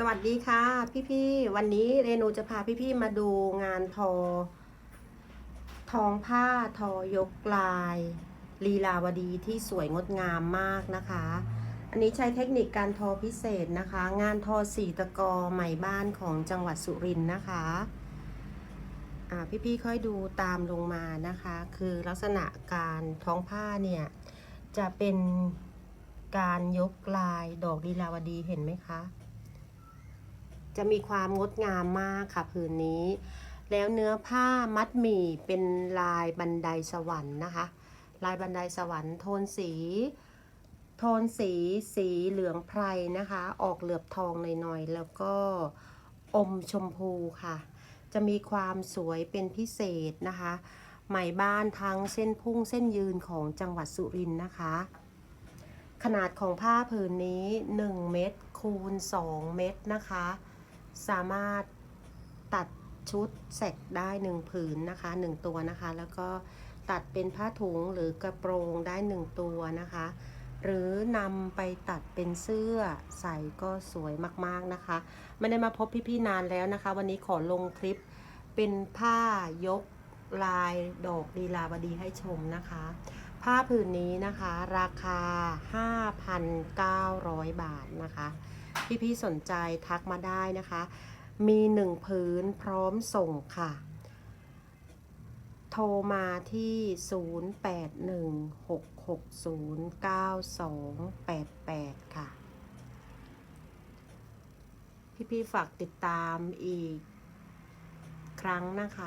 สวัสดีค่ะ พี่ๆ วันนี้เรนูจะพาพี่ๆ มาดูงานทอ ทองผ้าทอยกลายลีลาวดีที่สวยงดงามมากนะคะ อันนี้ใช้เทคนิคการทอพิเศษนะคะ งานทอสีตะกอใหม่บ้านของจังหวัดสุรินทร์นะคะอ่าพี่ๆ ค่อยดูตามลงมานะคะ คือลักษณะการท้องผ้าเนี่ย จะเป็นการยกลายดอกลีลาวดีเห็นไหมคะ จะมีความงดงามมากค่ะผืนนี้ แล้วเนื้อผ้ามัดหมี่เป็นลายบันไดสวรรค์นะคะ ลายบันไดสวรรค์โทนสี โทนสีสีเหลืองไพรนะคะ ออกเหลือบทองหน่อยๆแล้วก็อมชมพูค่ะ จะมีความสวยเป็นพิเศษนะคะไหมบ้านทั้งเส้นพุ่งเส้นยืนของจังหวัดสุรินทร์นะคะ ขนาดของผ้าผืนนี้ 1 เม็ดคูณ 2 เม็ดนะคะ สามารถตัดชุดแสกได้1ผืนนะคะ1ตัวนะคะ แล้วก็ตัดเป็นผ้าถุงหรือกระโปรงได้1ตัวนะคะ หรือนำไปตัดเป็นเสื้อใส่ก็สวยมากๆนะคะ ไม่ได้มาพบพี่ๆนานแล้วนะคะ วันนี้ขอลงคลิปเป็นผ้ายกลายดอกลีลาวดีให้ชมนะคะ ผ้าผืนนี้นะคะ ราคา 5,900 บาทนะคะ พี่ๆสนใจทักมาได้นะคะ มีหนึ่งผืนพร้อมส่งค่ะ โทรมาที่ 0816609288 ค่ะ พี่ๆฝากติดตามอีกครั้งนะคะ